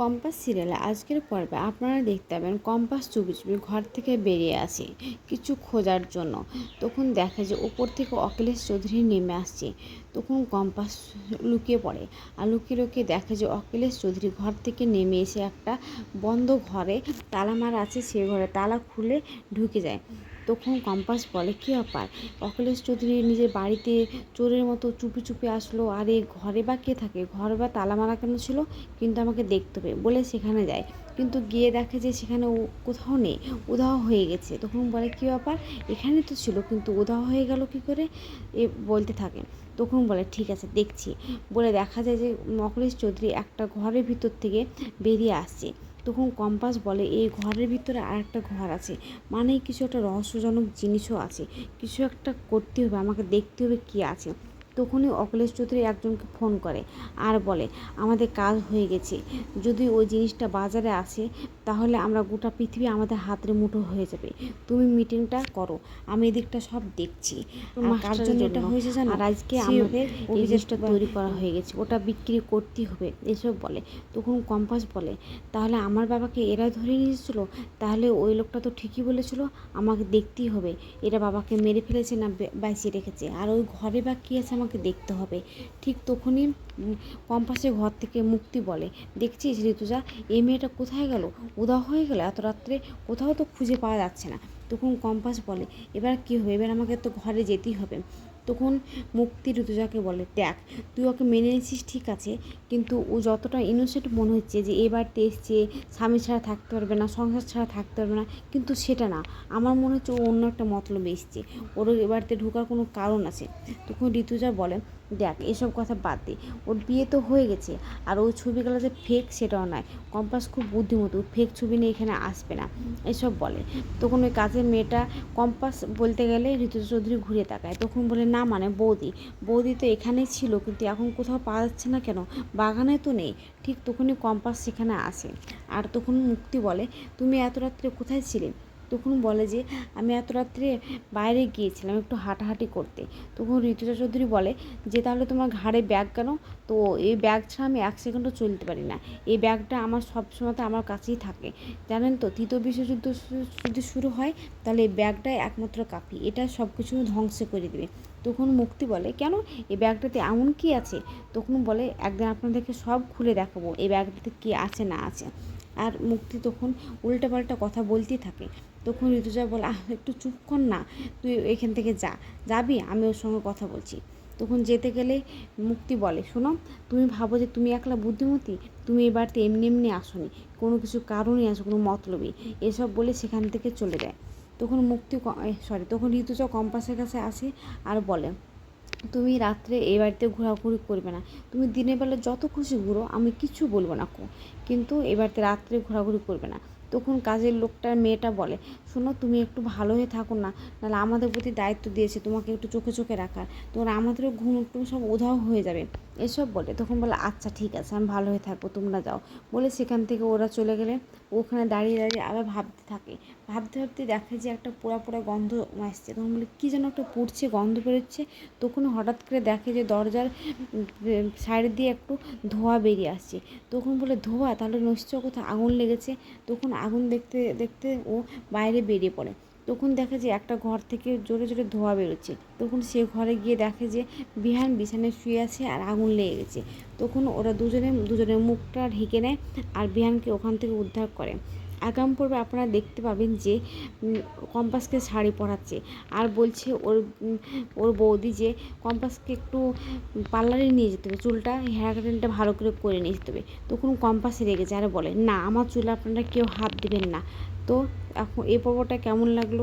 Compass সিরিয়ালে আজকের পর্বে আপনারা দেখতে পাবেন কম্পাস চুপি চুপি ঘর থেকে বেরিয়ে আসে কিছু খোঁজার জন্য। তখন দেখে যে উপর থেকে অখিলেশ চৌধুরী নেমে আসছে। তখন কম্পাস লুকিয়ে পড়ে আর লুকিয়ে লুকিয়ে দেখে যে অখিলেশ চৌধুরী ঘর থেকে নেমে এসে একটা বন্ধ ঘরে তালা মারা আছে, সে ঘরে তালা খুলে ঢুকে যায়। তখন কম্পাস বলে, কী ব্যাপার? অখিলেশ চৌধুরী নিজের বাড়িতে চোরের মতো চুপি চুপি আসলো। আর এই ঘরে বা কে থাকে? ঘরে বা তালা মারা কেন ছিল? কিন্তু আমাকে দেখতে হবে। বলে সেখানে যায়। কিন্তু গিয়ে দেখে যে সেখানে কোথাও নেই। উধাও হয়ে গেছে। তখন বলে, কী ব্যাপার? এখানে তো ছিল, কিন্তু উধাও হয়ে গেল কী করে? এ বলতে থাকে। তখন বলে, ঠিক আছে, দেখছি। বলে দেখা যায় যে অখিলেশ চৌধুরী একটা ঘরের ভিতর থেকে বেরিয়ে আসছে। তখন কম্পাস বলে এই ঘরের ভিতরে আর একটা ঘর আছে। মানে কিছু একটা রহস্যজনক জিনিসও আছে। কিছু একটা করতে হবে, আমাকে দেখতে হবে কী আছে। তখনই অখিলেশ চৌধুরী একজনকে ফোন করে আর বলে আমাদের কাজ হয়ে গেছে। যদি ওই জিনিসটা বাজারে আসে তাহলে আমরা গোটা পৃথিবী আমাদের হাতের মুঠো হয়ে যাবে। তুমি মিটিংটা করো আমি এদিকটা সব দেখছি। কার জন্য এটা হয়েছে জানো? আর আজকে আমাদের এই জিনিসটা তৈরি করা হয়ে গেছে। ওটা বিক্রি করতেই হবে এসব বলে। তখন কম্পাস বলে তাহলে আমার বাবাকে এরা ধরে নিয়েছিল তাহলে ওই লোকটা তো ঠিকই বলেছিল আমাকে দেখতেই হবে। এরা বাবাকে মেরে ফেলেছে না বাঁচিয়ে রেখেছে? আর ওই ঘরে বা কী আছে আমাকে দেখতে হবে। ঠিক তখনই কম্পাসে ঘর থেকে মুক্তি বলে, দেখছিস ঋতুজা, এই মেয়েটা কোথায় গেল? উদাহ হয়ে গেল? এত রাত্রে কোথাও তো খুঁজে পাওয়া যাচ্ছে না। তখন কম্পাস বলে, এবার কী হবে? এবার আমাকে তো ঘরে যেতেই হবে। তখন মুক্তি ঋতুজাকে বলে, দেখ, তুই ওকে মেনে নিয়েছিস, ঠিক আছে, কিন্তু ও যতটা ইনোসেন্ট মনে হচ্ছে যে এ বাড়িতে এসছে, স্বামী ছাড়া থাকতে পারবে না, সংসার ছাড়া থাকতে পারবে না, কিন্তু সেটা না। আমার মনে হচ্ছে ও অন্য একটা মতলবে এসছে। ওর এ বাড়িতে ঢোকার কোনো কারণ আছে। তখন ঋতুজা বলে, দেখ, এসব কথা বাদ দে। ওর বিয়ে তো হয়ে গেছে, আর ওই ছবিগুলো যে ফেক সেটাও নয়। কম্পাস খুব বুদ্ধিমতো ফেক ছবি নিয়ে এখানে আসবে না। এসব বলে। তখন ওই কাজের মেয়েটা কম্পাস বলতে গেলে ঋতুজা চৌধুরী ঘুরে তাকায়। তখন বলে না মানে বৌদি। বৌদি তো এখানেই ছিল, কিন্তু এখন কোথাও পাওয়া যাচ্ছে না কেন? বাগানে তো নেই। ঠিক তখনই কম্পাস সেখানে আসে আর তখন মুক্তি বলে, তুমি এত রাত্রে কোথায় ছিলে? তখন বলে যে, আমি এত রাত্রে বাইরে গিয়েছিলাম একটু হাঁটাহাঁটি করতে। তখন ঋতুজা চৌধুরী বলে, যে তাহলে তোমার ঘাড়ে ব্যাগ কেন? তো এই ব্যাগ ছাড়া আমি এক সেকেন্ডও চলতে পারি না। এই ব্যাগটা আমার সবসময় আমার কাছেই থাকে। জানেন তো তৃতীয় বিশ্বযুদ্ধ যদি শুরু হয়, তাহলে এই ব্যাগটাই একমাত্র কাফি এটা সব কিছু ধ্বংস করে দেবে। তখন মুক্তি বলে, কেন? এই ব্যাগটাতে এমন কি আছে? তখন বলে, একদিন আপনাদেরকে সব খুলে দেখাবো, এই ব্যাগটাতে কি আছে না আছে। আর মুক্তি তখন উল্টাপাল্টা কথা বলতেই থাকে। তখন ঋতুজা বলে, আহ, একটু চুপ কর না, তুই এখান থেকে যা, যাবি? আমি ওর সঙ্গে কথা বলছি। তখন যেতে গেলে মুক্তি বলে, শোনো, তুমি ভাবো যে তুমি একলা বুদ্ধিমতী, তুমি এই বাড়িতে এমনি এমনি আসোনি, কোনো কিছু কারণই আসো কোনো মতলবই। এসব বলে সেখান থেকে চলে যায়। তখন মুক্তি সরি তখন ঋতুজা কম্পাসের কাছে আসে আর বলে, তুমি রাত্রে এই বাড়িতে ঘোরাঘুরি করবে না। তুমি দিনের বেলা যত খুশি ঘুরো, আমি কিছু বলব না কিন্তু এ বাড়িতে রাত্রে ঘোরাঘুরি করবে না। তখন কাজের লোকটার মেয়েটা বলে শোনো, তুমি একটু ভালো হয়ে থাকো না, নাহলে আমাদের প্রতি দায়িত্ব দিয়েছে, তোমাকে একটু চোখে চোখে রাখার। তোমার আমাদেরও ঘুম একটু সব উধাও হয়ে যাবে। এসব বলে, তখন বলে আচ্ছা ঠিক আছে, আমি ভালো হয়ে থাকব, তোমরা যাও। বলে সেখান থেকে ওরা চলে গেলে, ওখানে দাঁড়িয়ে দাঁড়িয়ে আবার ভাবতে থাকে। ভাবতে ভাবতে দেখে যে একটা পোড়া পোড়া গন্ধ আসছে, তখন বলে, কী যেন একটা পুড়ছে, গন্ধ বেরোচ্ছে। তখন হঠাৎ করে দেখে যে দরজার সাইড দিয়ে একটু ধোঁয়া বেরিয়ে আসছে। তখন বলে, ধোঁয়া? তাহলে নিশ্চয় কোথাও আগুন লেগেছে। তখন আগুন দেখতে দেখতে ও বাইরে বেরিয়ে পড়ে। তখন দেখে যে একটা ঘর থেকে জোরে জোরে ধোয়া বেরোচ্ছে। তখন সে ঘরে গিয়ে দেখে যে বিহান বিছানায় শুয়ে আছে আর আগুন লেগে গেছে। তখন ওরা দুজনে, দুজনের মুখটা ঢেকে নেয় আর বিহানকে ওখান থেকে উদ্ধার করে। আগাম পর্বে আপনারা দেখতে পাবেন যে কম্পাসকে শাড়ি পরাচ্ছে। আর বলছে ওর ওর বৌদি যে, কম্পাসকে একটু পার্লারে নিয়ে যেতে হবে। চুলটা, হেয়ার কাটিংটা ভালো করে করে নিয়ে যেতে হবে। তখন কম্পাসে রেগেছে আর বলে, না, আমার চুল আপনারা কেউ হাত দেবেন না। তো এখন এই পর্বটা কেমন লাগল?